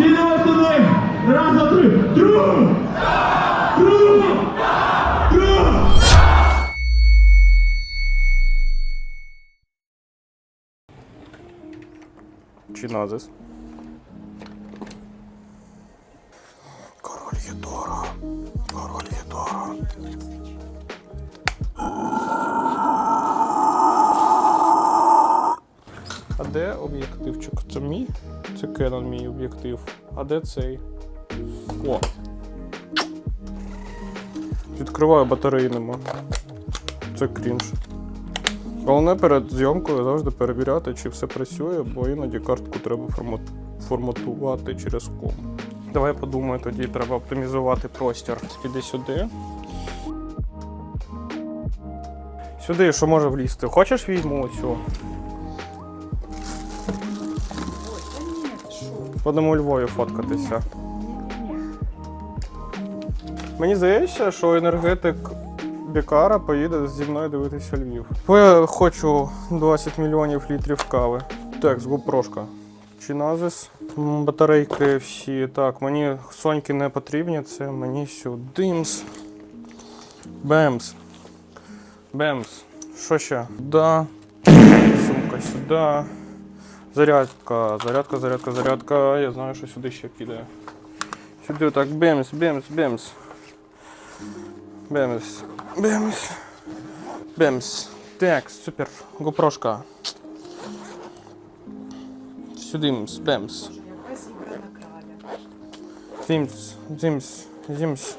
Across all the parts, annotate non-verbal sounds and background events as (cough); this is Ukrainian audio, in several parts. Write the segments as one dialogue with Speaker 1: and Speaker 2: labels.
Speaker 1: Всі дивись туди! Раз, два, три! Друг!
Speaker 2: Чи назис? Король Єдора. Король Єдора. А де об'єктивчик? Це мій? Це Canon мій об'єктив. А де цей? О. Відкриваю батареї нема. Це крінж. Головне перед зйомкою завжди перевіряти, чи все працює, бо іноді картку треба форматувати через ком. Давай подумаю, тоді треба оптимізувати простір. Піди сюди. Сюди, що може влізти? Хочеш візьму оцю? Будемо у Львові фоткатися. Мені здається, що енергетик Бікара поїде зі мною дивитися Львів. Бо я хочу 20 мільйонів літрів кави. Так, з GoPro-шка. Чиназис. Батарейки всі. Так, мені соньки не потрібні, це мені сюдимс. Бемс. Бемс. Що ще? Да. Сумка сюди. Зарядка, зарядка, зарядка, зарядка. Я знаю, що сюди ще піде. Сюди так, бемс, бемс, бемс. Бемс. Бемс. Бемс. Так, супер. Гопрошка. Сюдимс, бемс. Зімс, зімс, зімс.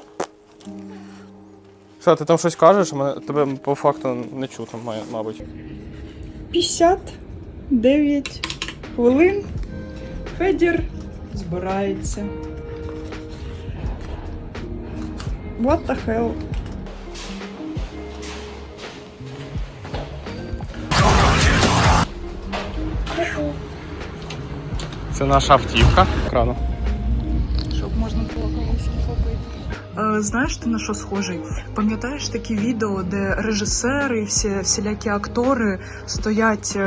Speaker 2: Що, ти там щось кажеш? Мене, тебе по факту не має- мабуть.
Speaker 3: 59 хвилин. Федір збирається. What the hell?
Speaker 2: Це наша автівка. Крану.
Speaker 3: Знаєш, ти на що схожий? Пам'ятаєш такі відео, де режисери і всі всілякі актори стоять е,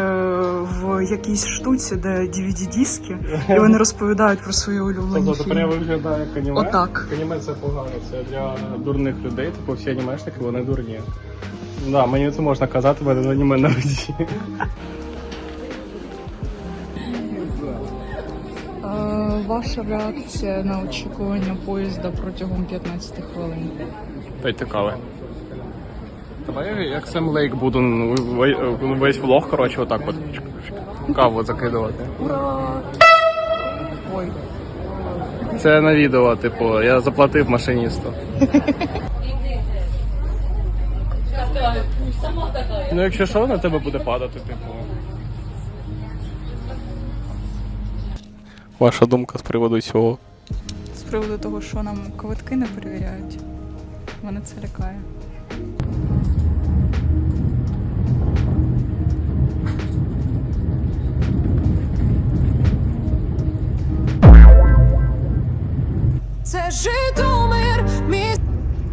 Speaker 3: в якійсь штуці, де DVD-диски, і вони розповідають про свої улюблені
Speaker 2: Тобто тепер я
Speaker 3: фільми.
Speaker 2: як аніме?
Speaker 3: Отак.
Speaker 2: Аніме це погано, це для дурних людей, типу всі анімешники, вони дурні. Да, мені це можна казати, в мене аніме на
Speaker 3: Ваша реакція на очікування поїзда протягом 15 хвилин.
Speaker 2: Дайте кави. Давай як Сем Лейк буду ну, весь влог, коротше, отак от каву закидувати.
Speaker 3: Ура! Ой.
Speaker 2: Це на відео, типу, я заплатив машиністу. (laughs) Ну, якщо що, на тебе буде падати, типу. Ваша думка з приводу цього?
Speaker 3: З приводу того, що нам квитки не перевіряють. Мене це лякає.
Speaker 4: Це Житомир, міст,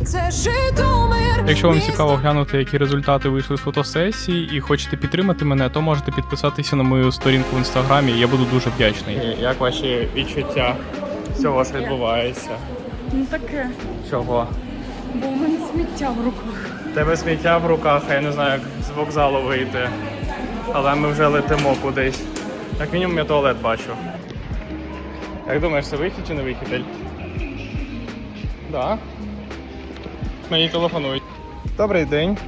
Speaker 4: це Житомир.
Speaker 5: Якщо вам цікаво глянути, які результати вийшли з фотосесії, і хочете підтримати мене, то можете підписатися на мою сторінку в інстаграмі. Я буду дуже вдячний.
Speaker 2: Як ваші відчуття цього, що відбувається?
Speaker 3: Ну таке,
Speaker 2: Чого?
Speaker 3: бо у мене сміття в руках.
Speaker 2: В Тебе сміття в руках, а я не знаю, як з вокзалу вийти. Але ми вже летимо кудись. Як мінімум я туалет бачу. Як думаєш, це вихід чи не вихід? Ель? Да. Мені телефонують. Добрий день.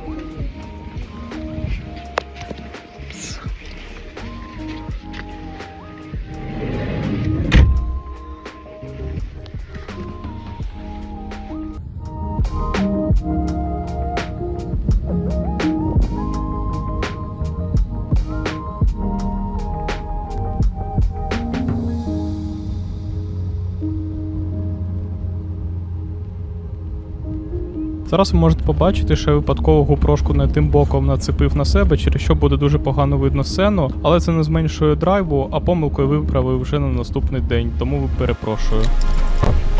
Speaker 5: Зараз ви можете побачити, що я випадково гупрошку не тим боком нацепив на себе, через що буде дуже погано видно сцену, але це не зменшує драйву, а помилку я виправив вже на наступний день, тому перепрошую.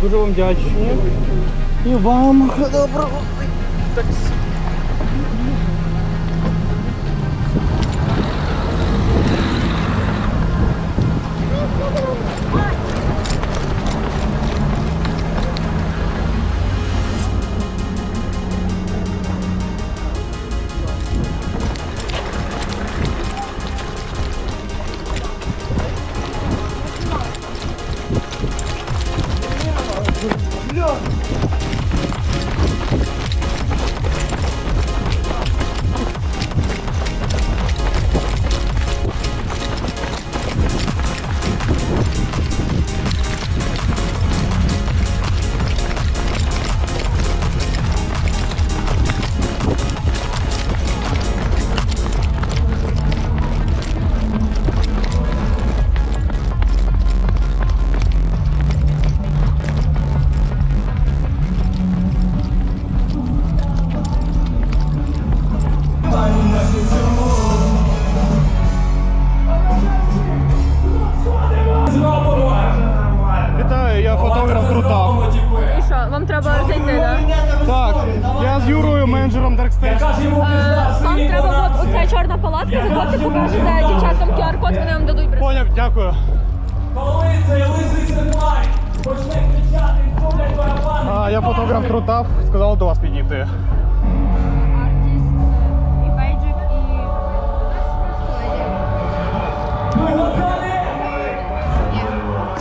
Speaker 2: Дуже вам вдячні. І вам доброго таксі.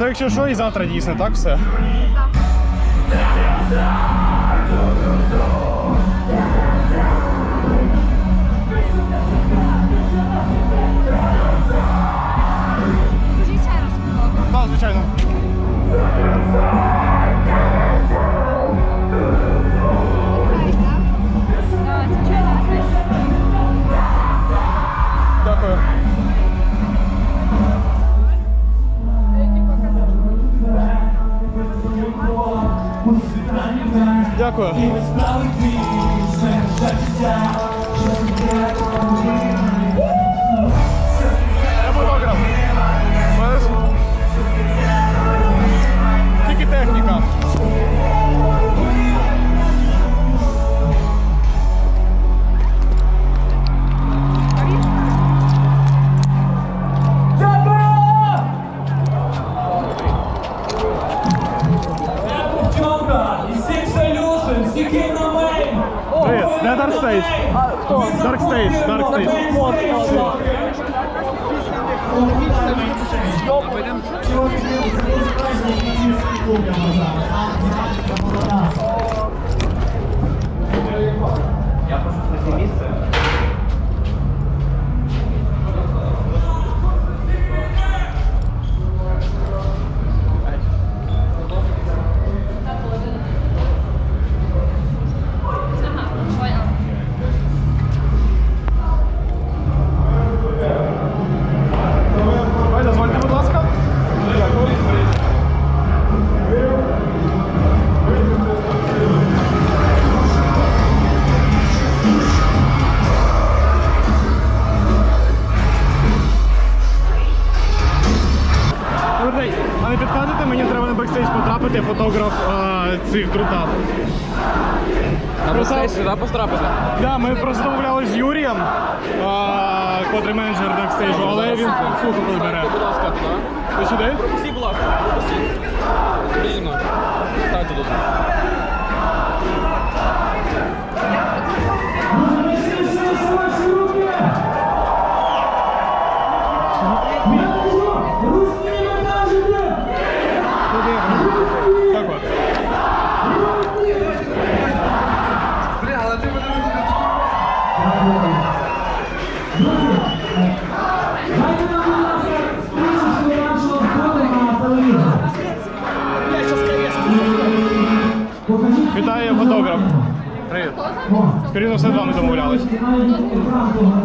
Speaker 2: То якщо що, і завтра дійсно, так все? Так, звичайно.
Speaker 1: Aqua. عليكم إكرامكم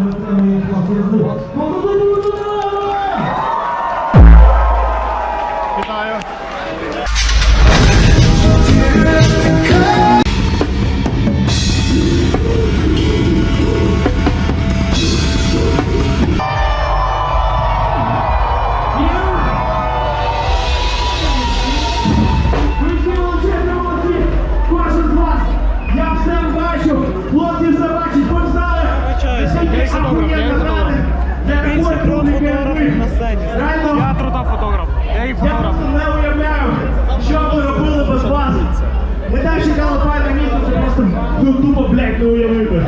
Speaker 1: Я
Speaker 2: труда фотограф. Я
Speaker 1: і фотограф.
Speaker 2: Я
Speaker 1: не уявляю, що ми робили без вас. Ми так чекали файне місто, це просто тупо, блядь, не уявили.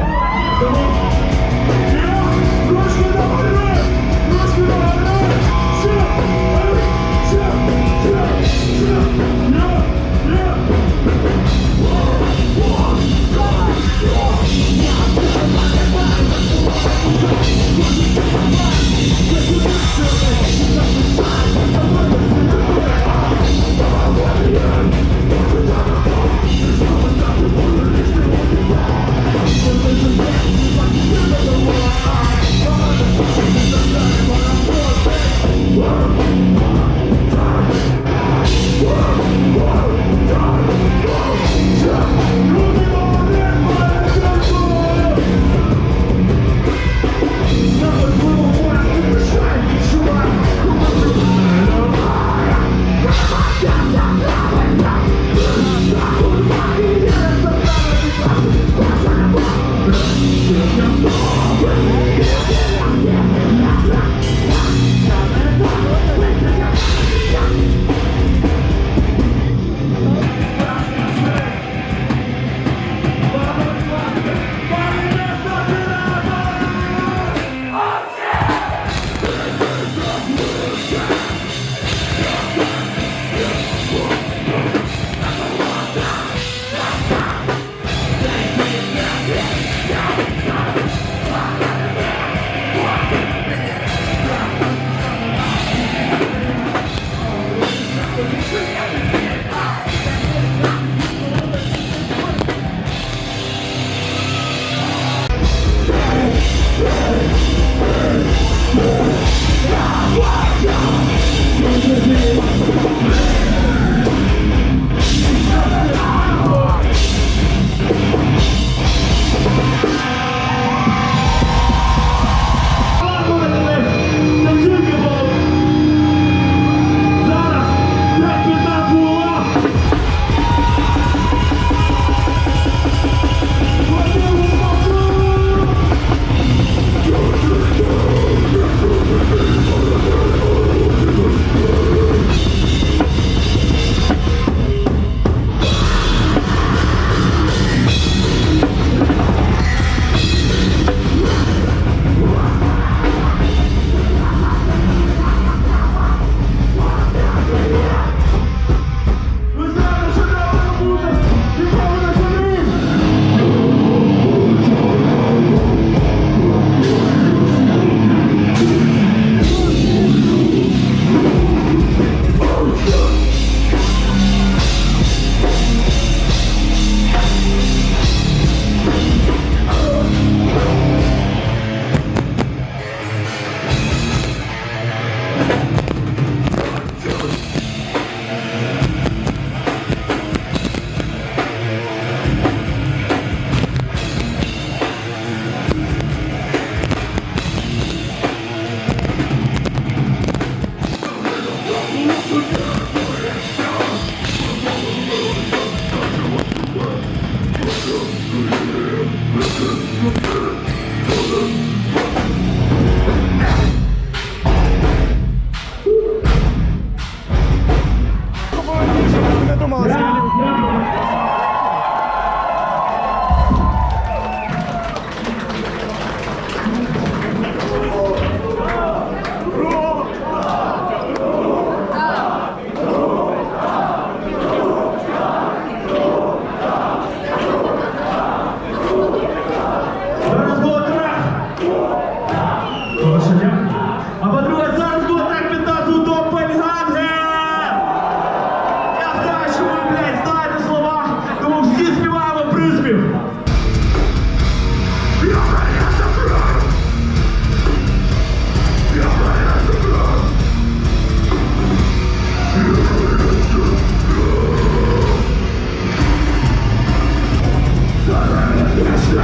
Speaker 1: Всі,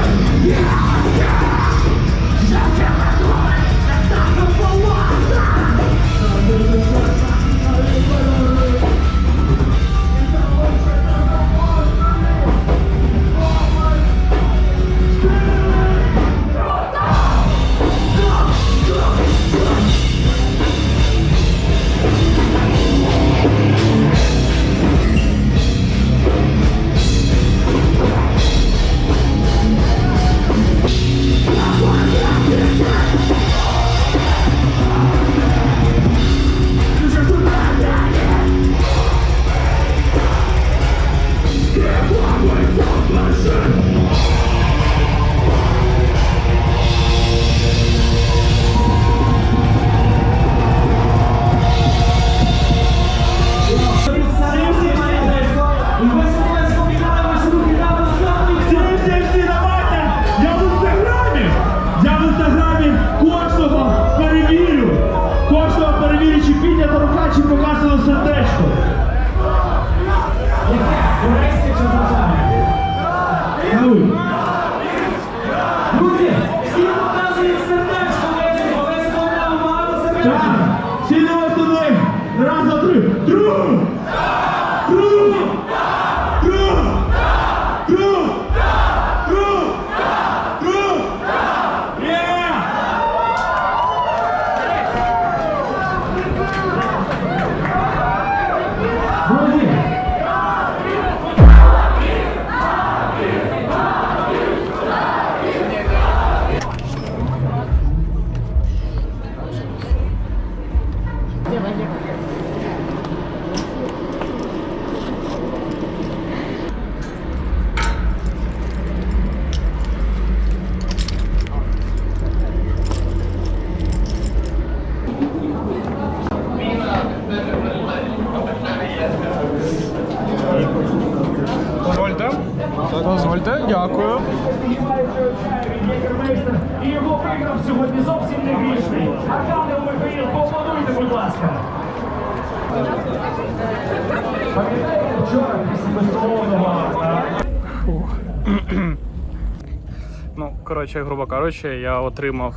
Speaker 2: Ну, коротше, грубо кажучи, я отримав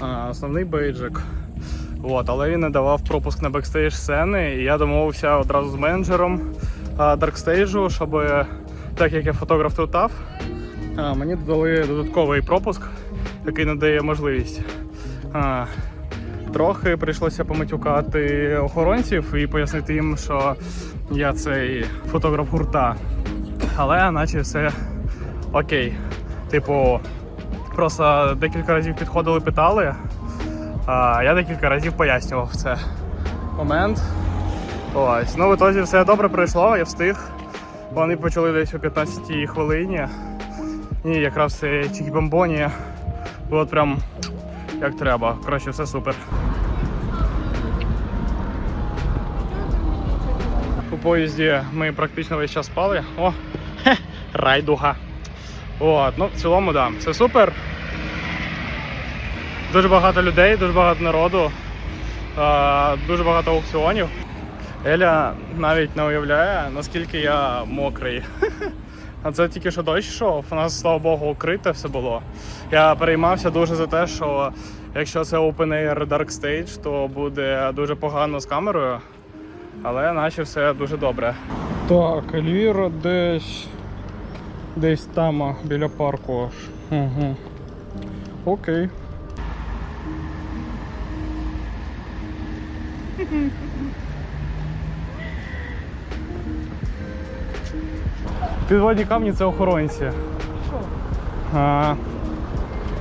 Speaker 2: а, основний бейджик. От, але він не давав пропуск на бекстейдж сцени, і я домовився одразу з менеджером а, даркстейджу, щоб так як я фотограф тутав, мені додали додатковий пропуск, який надає можливість. Трохи прийшлося поматюкати охоронців і пояснити їм, що я цей фотограф гурта. Але наче все окей. Типу, просто декілька разів підходили, питали. А я декілька разів пояснював це момент. Ось. Ну, в ітозі все добре пройшло, я встиг. Вони почали десь о 15 хвилині. І якраз це чікі-бомбоні. Було прям як треба. Коротше, все супер. У поїзді ми практично весь час спали. О, хе, райдуга. От, ну в цілому, да, це супер. Дуже багато людей, дуже багато народу, дуже багато аукціонів. Еля навіть не уявляє, наскільки я мокрий. (laughs) А це тільки що дощ йшов, у нас, слава Богу, укрите все було. Я переймався дуже за те, що якщо це Open Air Dark Stage, то буде дуже погано з камерою. Але наче все дуже добре. Так, Ельвіра десь. Десь там, біля парку аж. Угу. Окей. (laughs) Підводні камні це охоронці. А,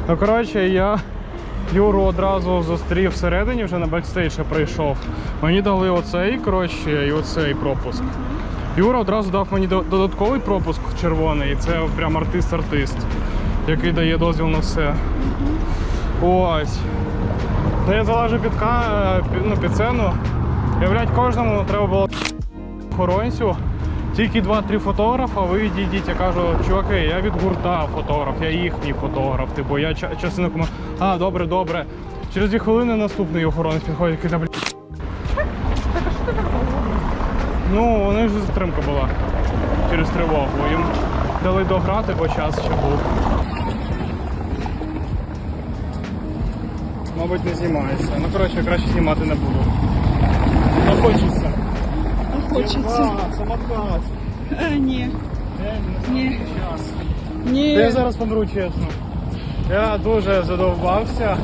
Speaker 2: ну, коротше, я Юру одразу зустрів всередині, вже на бекстейдж прийшов. Мені дали оцей, коротше, і оцей пропуск. Юра одразу дав мені додатковий пропуск червоний, це прям артист-артист, який дає дозвіл на все. Ось. Та я залажу під, ка- під, ну, під сцену. І, блядь, кожному треба було охоронцю. Тільки два-три фотографа, ви відійдіть. Я кажу, чуваки, я від гурта фотограф, я їхній фотограф. Типу, я ча- частину кому. А, добре, добре. Через дві хвилини наступний охоронець підходить, каже, блядь. Ну, у них же затримка була через тривогу. Їм дали дограти, бо час ще був. Мабуть, не знімається. Ну, коротше, краще знімати не буду. Не хочеться.
Speaker 3: Хочеться.
Speaker 2: Самокат.
Speaker 3: Е, ні. Ні. Ні.
Speaker 2: Та я зараз помру, чесно. Я дуже задовбався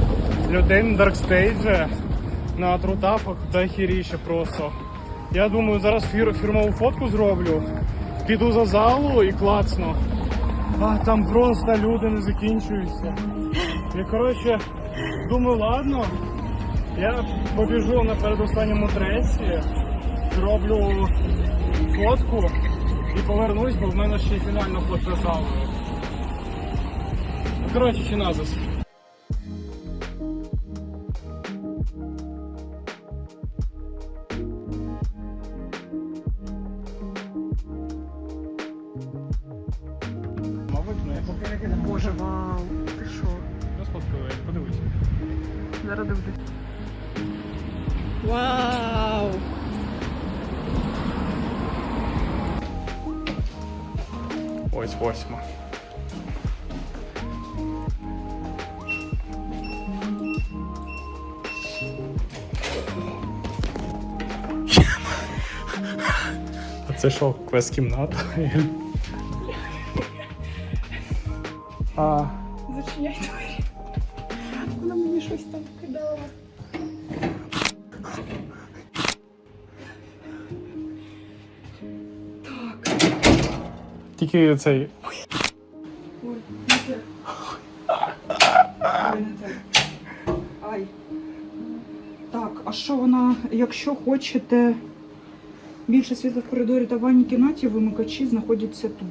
Speaker 2: людей на даркстейджі, на трутапах та хіріще просто. Я думаю, зараз фір, фірмову фотку зроблю, піду за залу і клацну. А там просто люди не закінчуються. І коротше, думаю, ладно, я побіжу на передостанньому треці, зроблю фотку і повернусь, бо в мене ще фінально фотка з. Коротше, чи. Це що, квест-кімната? А,
Speaker 3: Зачиняй двері. Вона мені щось там кидала. Так.
Speaker 2: тільки цей.
Speaker 3: Ой, не те. Ой, не те. Ай. Так, а що вона, якщо хочете більше світла в коридорі та ванній кімнаті, вимикачі знаходяться тут.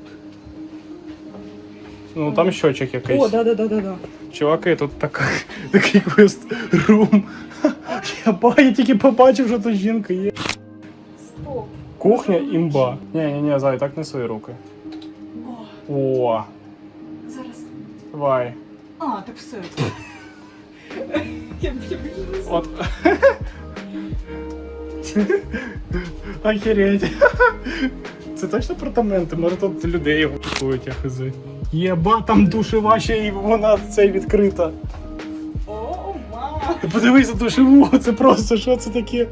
Speaker 2: Ну там щочик якийсь.
Speaker 3: О, да, да, да, да, да.
Speaker 2: Чуваки, тут така, (laughs) такий квест-рум. (laughs) Я, ба- я тільки побачив, що тут жінка є.
Speaker 3: Стоп.
Speaker 2: Кухня імба. Ні, ні, ні, зай, так не свої руки. О,
Speaker 3: Зараз.
Speaker 2: давай.
Speaker 3: А, так все. (laughs)
Speaker 2: От. (laughs) Охереть. (laughs) Це точно апартаменти? Може тут людей гукують, я хз. Єба, там душева ще і вона цей відкрита.
Speaker 3: О, вау!
Speaker 2: Ти подивись на душеву, це просто що це таке?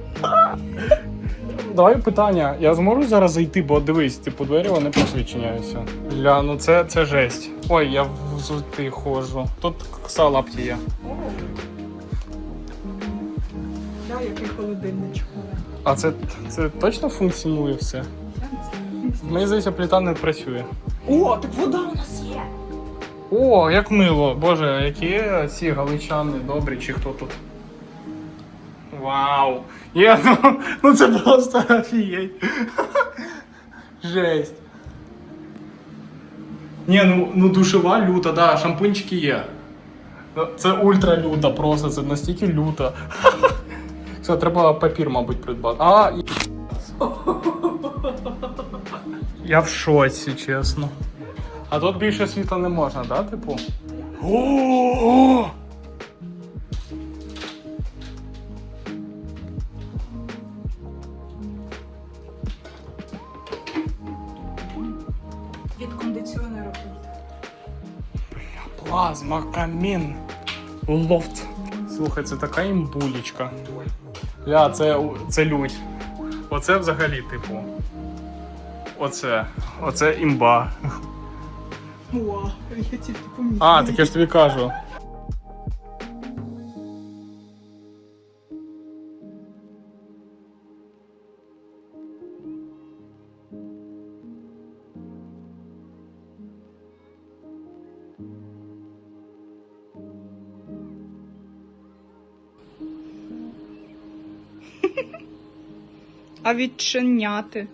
Speaker 2: Давай питання. Я зможу зараз зайти, бо дивись, типу двері вони посвідченяються. Бля, ну це, це жесть. Ой, я взутий ходжу. Тут салапті є.
Speaker 3: Да, який холодильничок.
Speaker 2: А це, це точно функціонує все? Мені здається, плита не працює.
Speaker 3: О, так вода у нас є!
Speaker 2: О, як мило. Боже, які ці галичани добрі, чи хто тут. Вау! Є, ну, ну це просто офігеть. (laughs) Жесть. Ні, ну, ну душева люта, да, шампунчики є. Ну, Це ультра люта, просто це настільки люта. (laughs) Все, треба папір, мабуть, придбати. А, і- я в шоці, чесно. А тут більше світла не можна, да, типу? О!
Speaker 3: Від кондиціонера.
Speaker 2: Плазма, камін. Лофт. Слухай, це така імбулечка. Ля, це, це лють. Оце взагалі, типу. Оце. Оце імба.
Speaker 3: О, я тільки помітила.
Speaker 2: А, так я ж тобі кажу.
Speaker 3: А відчиняти.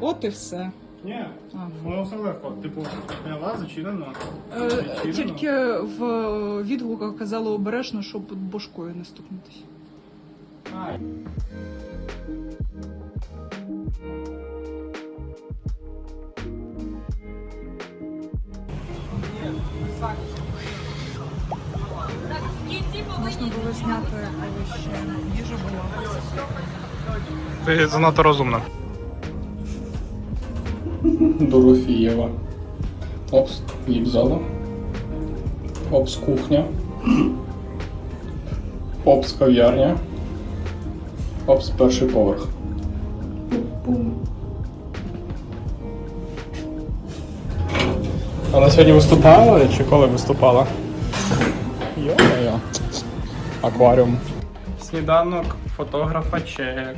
Speaker 3: От і все.
Speaker 2: Ні, воно все легко. Типу, поняла, зачинено.
Speaker 3: Е, тільки в відгуках казали обережно, щоб бошкою не стукнутися.
Speaker 2: А,
Speaker 3: Можна було зняти, коли ще їжа була.
Speaker 2: Ти занадто розумна. Дорофієва. Опс, віп-зала. Опс, кухня. Опс, кав'ярня. Опс, перший поверх. Вона сьогодні виступала чи коли виступала? Йо-моє. Акваріум. Сніданок фотографа чек.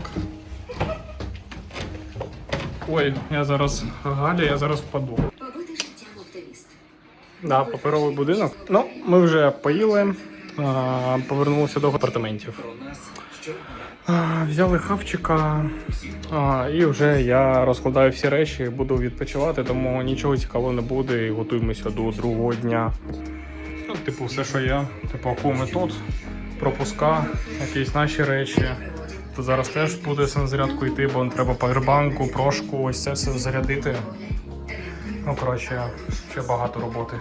Speaker 2: Ой, я зараз Галя, я зараз впаду.
Speaker 6: Побути життям оптиміст.
Speaker 2: Да, паперовий будинок. Ну, ми вже поїли, а, повернулися до апартаментів. Взяли хавчика, а, і вже я розкладаю всі речі, буду відпочивати, тому нічого цікавого не буде і готуємося до другого дня. Ну, типу, все, що є. Типу, акуми тут, пропуска, якісь наші речі. Тут зараз теж буде на йти, бо треба павербанку, прошку, ось це все зарядити. Ну, коротше, ще багато роботи.